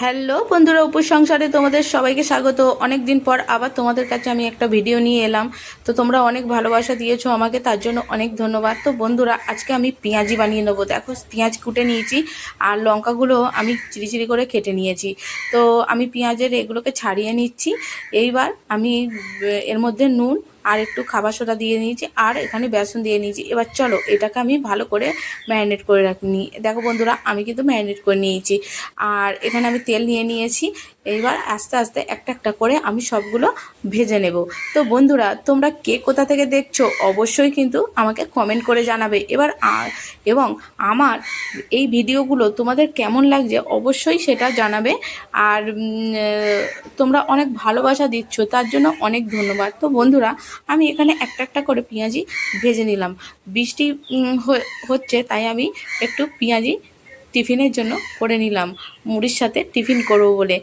Hello বন্ধুরা, উপসংসারে তোমাদের সবাইকে স্বাগত। অনেক দিন পর আবার তোমাদের কাছে আমি একটা ভিডিও নিয়ে এলাম। তো তোমরা অনেক ভালোবাসা দিয়েছ আমাকে, তার জন্য অনেক ধন্যবাদ। তো বন্ধুরা, আজকে আমি পেঁয়াজি বানিয়ে নেব। দেখো, পেঁয়াজ কুটে নিয়েছি, আর লঙ্কাগুলো আমি চিরি করে কেটে নিয়েছি। তো আমি পেঁয়াজের এগুলোকে ছাড়িয়ে নিচ্ছি। এইবার আমি, এর মধ্যে নুন আর একটু খাবার সোডা দিয়ে নিয়েছি, আর এখানে বেসন দিয়ে নিয়েছি। এবার চলো, এটাকে আমি ভালো করে ম্যারিনেট করে রাখি। দেখো বন্ধুরা, আমি কিন্তু ম্যারিনেট করে নিয়েছি। আর এখানে আমি তেল নিয়ে নিয়েছি। এইবার আস্তে আস্তে একটা একটা করে আমি সবগুলো ভেজে নেব। তো বন্ধুরা, তোমরা কে কোথা থেকে দেখছ অবশ্যই কিন্তু আমাকে কমেন্ট করে জানাবে। এবার এবং আমার এই ভিডিওগুলো তোমাদের কেমন লাগছে অবশ্যই সেটা জানাবে। আর তোমরা অনেক ভালোবাসা দিচ্ছ, তার জন্য অনেক ধন্যবাদ। তো বন্ধুরা, আমি এখানে একটা একটা করে পেঁয়াজি ভেজে নিলাম। বৃষ্টি হচ্ছে তাই আমি একটু পেঁয়াজি টিফিনের জন্য করে নিলাম। মুড়ির সাথে টিফিন করব বলে।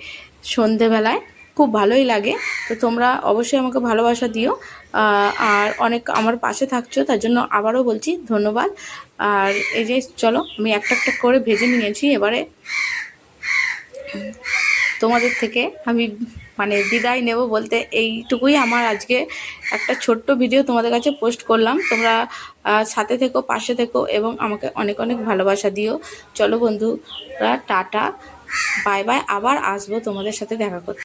সন্ধেবেলায় খুব ভালোই লাগে। তো তোমরা অবশ্যই আমাকে ভালোবাসা দিও। আর অনেক আমার পাশে থাকছো, তার জন্য আবারও বলছি ধন্যবাদ। আর এই যে, চলো আমি একটা একটা করে ভেজে নিয়েছি, এবারে তোমাদের থেকে আমি মানে বিদায় নেব বলতে এইটুকুই আমার আজকে একটা ছোট্ট ভিডিও তোমাদের কাছে পোস্ট করলাম। তোমরা সাথে থেকো, পাশে থেকো এবং আমাকে অনেক অনেক ভালোবাসা দিও। চলো বন্ধুরা, টাটা। Bye bye. আবার আসব তোমাদের সাথে দেখা করতে।